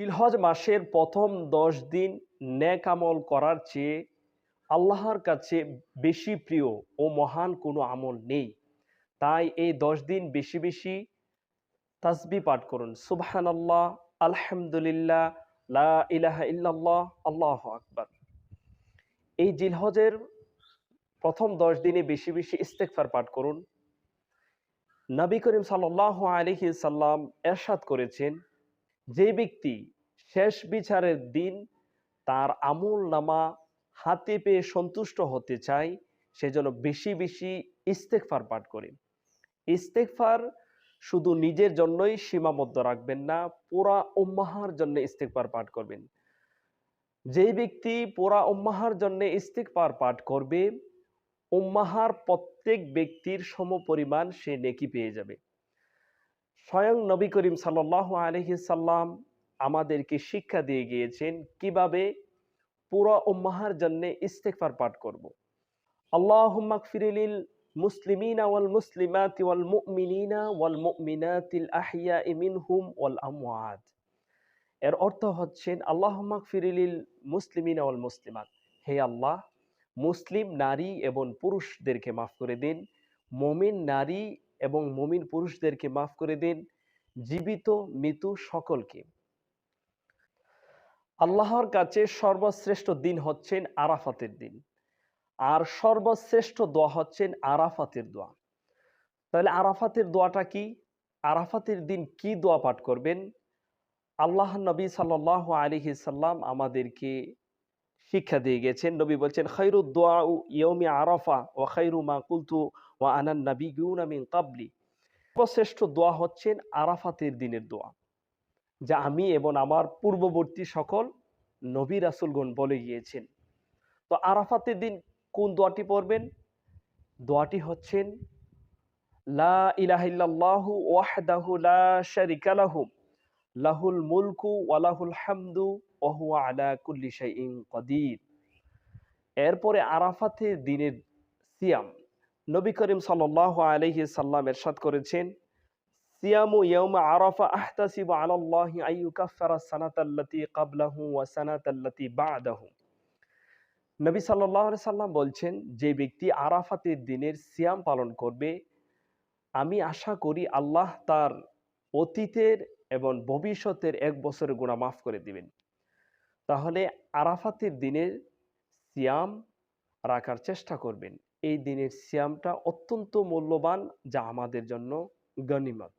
জিলহজ মাসের প্রথম দশ দিন ন্যাক আমল করার চেয়ে আল্লাহর কাছে বেশি প্রিয় ও মহান কোনো আমল নেই। তাই এই দশ দিন বেশি বেশি তাসবি পাঠ করুন। সুবহান আল্লাহ আলহামদুলিল্লাহ, লা ইলাহা ইল্লাল্লাহ, আল্লাহ আকবার। এই জিলহজের প্রথম দশ দিনে বেশি বেশি ইস্তেকফার পাঠ করুন। নবী করিম সাল্লাহ আলহি সাল্লাম এরশাদ করেছেন যে ব্যক্তি শেষ বিচারের দিন তার আমল নামা হাতে পেয়ে সন্তুষ্ট হতে চায় সেজন্য বেশি বেশি ইস্তেকফার পাঠ করে। ইস্তেকফার শুধু নিজের জন্যই সীমাবদ্ধ রাখবেন না, পুরা উম্মাহার জন্য ইস্তেকবার পাঠ করবেন। যেই ব্যক্তি পুরা উম্মাহার জন্য ইস্তেকবার পাঠ করবে, উম্মাহার প্রত্যেক ব্যক্তির সমপরিমাণ সে নেকি পেয়ে যাবে। স্বয়ং নবী করিম সাল্লাহ সাল্লাম আমাদেরকে শিক্ষা দিয়ে গিয়েছেন কীভাবে পুরা উম্মাহার জন্য ইস্তেকবার পাঠ করব। আল্লাহ ফিরিলিল মুসলিমিনা ওয়াল মুসলিমাত ওয়াল মুমিনিনা ওয়াল মুমিনাতিল আহিয়া মিনহুম ওয়াল আমওয়াত। এর অর্থ হচ্ছেন আল্লাহ ফিরিলিল মুসলিমিনা ওয়াল মুসলিমাত। হে আল্লাহ, মুসলিম নারী এবং পুরুষদেরকে মাফ করে দিন, মমিন নারী এবং মমিন পুরুষদেরকে মাফ করে দিন, জীবিত মৃত্যু সকলকে। আল্লাহর কাছে সর্বশ্রেষ্ঠ দিন হচ্ছেন আরাফাতের দিন। আর সর্বশ্রেষ্ঠ দোয়া হচ্ছেন আরাফাতের দোয়া। তাহলে আরাফাতের দোয়াটা কি? আরাফাতের দিন কি দোয়া পাঠ করবেন? আল্লাহ নবী সাল্লাহ আলিহি সাল্লাম আমাদেরকে শিক্ষা দিয়ে গেছেন। নবী বলছেন খৈরু দোয়া ইয়মি আরাফা ও খৈরু মা কুলতু ও আনান নবী মিন কাবলি। সর্বশ্রেষ্ঠ দোয়া হচ্ছেন আরাফাতের দিনের দোয়া, যা আমি এবং আমার পূর্ববর্তী সকল নবী রাসুলগণ বলে গিয়েছেন। তো আরাফাতের দিন কোন দোয়াটি পড়বেন? দোয়াটি হচ্ছেন, লা ইলাহিল্লাহু ওয়াহদাহু লা শারিকা লাহু, লাহুল মুলকু ওয়ালাহুল হামদু এরপরে আরাফাতের দিনের সিয়াম। নবী করিম সাল্লাল্লাহু আলাইহি সাল্লাম এরশাদ করেছেন নবী সাল্লাহ সাল্লাম বলছেন, যে ব্যক্তি আরাফাতের দিনের সিয়াম পালন করবে, আমি আশা করি আল্লাহ তার অতীতের এবং ভবিষ্যতের এক বছরের গুণা মাফ করে দিবেন। তাহলে আরাফাতের দিনের সিয়াম রাখার চেষ্টা করবেন। এই দিনের সিয়ামটা অত্যন্ত মূল্যবান, যা আমাদের জন্য গণিমত।